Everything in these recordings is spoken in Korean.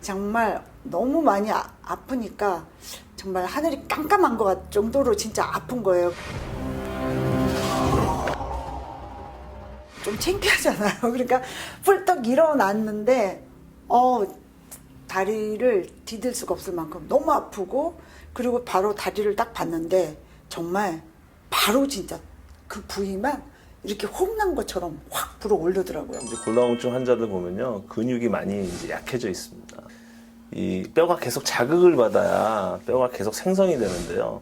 정말 너무 많이 아, 아프니까 정말 하늘이 깜깜한 것 같- 정도로 진짜 아픈 거예요. 좀 창피하잖아요. 그러니까 훌떡 일어났는데 어 다리를 디딜 수가 없을 만큼 너무 아프고 그리고 바로 다리를 딱 봤는데 정말 바로 진짜 그 부위만 이렇게 홍난 것처럼 확 불어 오르더라고요. 이제 골다공증 환자들 보면요 근육이 많이 이제 약해져 있습니다. 이 뼈가 계속 자극을 받아야 뼈가 계속 생성이 되는데요.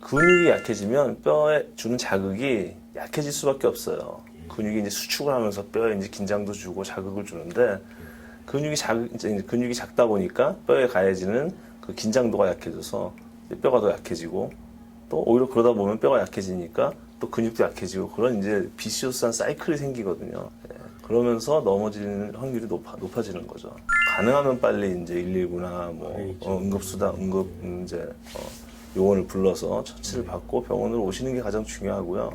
근육이 약해지면 뼈에 주는 자극이 약해질 수밖에 없어요. 근육이 이제 수축을 하면서 뼈에 이제 긴장도 주고 자극을 주는데 근육이 작 이제 근육이 작다 보니까 뼈에 가해지는 그 긴장도가 약해져서 뼈가 더 약해지고 또 오히려 그러다 보면 뼈가 약해지니까 또 근육도 약해지고 그런 이제 비시오스한 사이클이 생기거든요. 예, 그러면서 넘어지는 확률이 높아, 높아지는 거죠. 가능하면 빨리 이제 119나 뭐 어, 응급수당, 응급 음, 이제 어, 요원을 불러서 처치를 받고 병원으로 오시는 게 가장 중요하고요.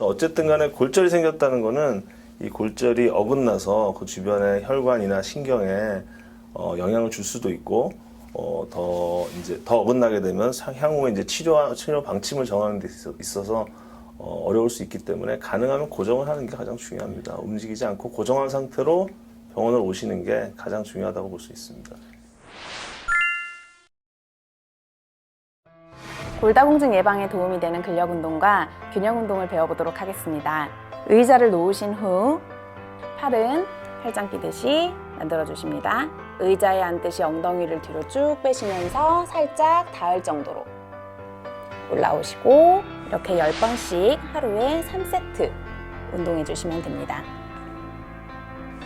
어쨌든 간에 골절이 생겼다는 거는 이 골절이 어긋나서 그 주변의 혈관이나 신경에 어, 영향을 줄 수도 있고 어, 더 이제 더 어긋나게 되면 사- 향후에 이제 치료 치료 방침을 정하는 데 있어- 있어서 어, 어려울 수 있기 때문에 가능하면 고정을 하는 게 가장 중요합니다. 움직이지 않고 고정한 상태로 병원을 오시는 게 가장 중요하다고 볼 수 있습니다. 골다공증 예방에 도움이 되는 근력 운동과 균형 운동을 배워보도록 하겠습니다. 의자를 놓으신 후 팔은 팔짱 끼듯이 만들어 주십니다. 의자에 앉듯이 엉덩이를 뒤로 쭉 빼시면서 살짝 닿을 정도로 올라오시고 이렇게 10번씩 하루에 3세트 운동해 주시면 됩니다.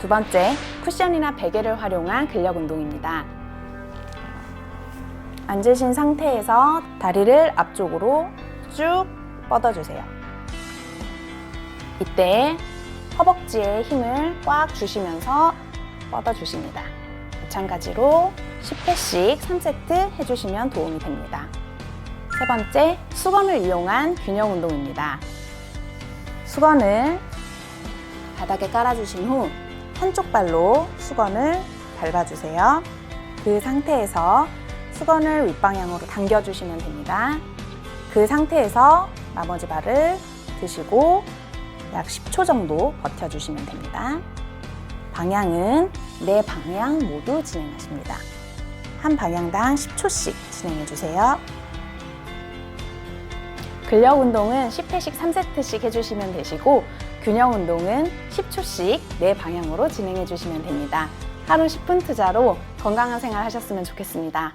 두 번째, 쿠션이나 베개를 활용한 근력 운동입니다. 앉으신 상태에서 다리를 앞쪽으로 쭉 뻗어주세요. 이때 허벅지에 힘을 꽉 주시면서 뻗어주십니다. 마찬가지로 10회씩 3세트 해주시면 도움이 됩니다. 세 번째, 수건을 이용한 균형 운동입니다. 수건을 바닥에 깔아주신 후 한쪽 발로 수건을 밟아주세요. 그 상태에서 수건을 윗방향으로 당겨주시면 됩니다. 그 상태에서 나머지 발을 드시고 약 10초 정도 버텨주시면 됩니다. 방향은 네 방향 모두 진행하십니다. 한 방향당 10초씩 진행해주세요. 근력 운동은 10회씩 3세트씩 해주시면 되시고 균형 운동은 10초씩 네 방향으로 진행해 주시면 됩니다. 하루 10분 투자로 건강한 생활 하셨으면 좋겠습니다.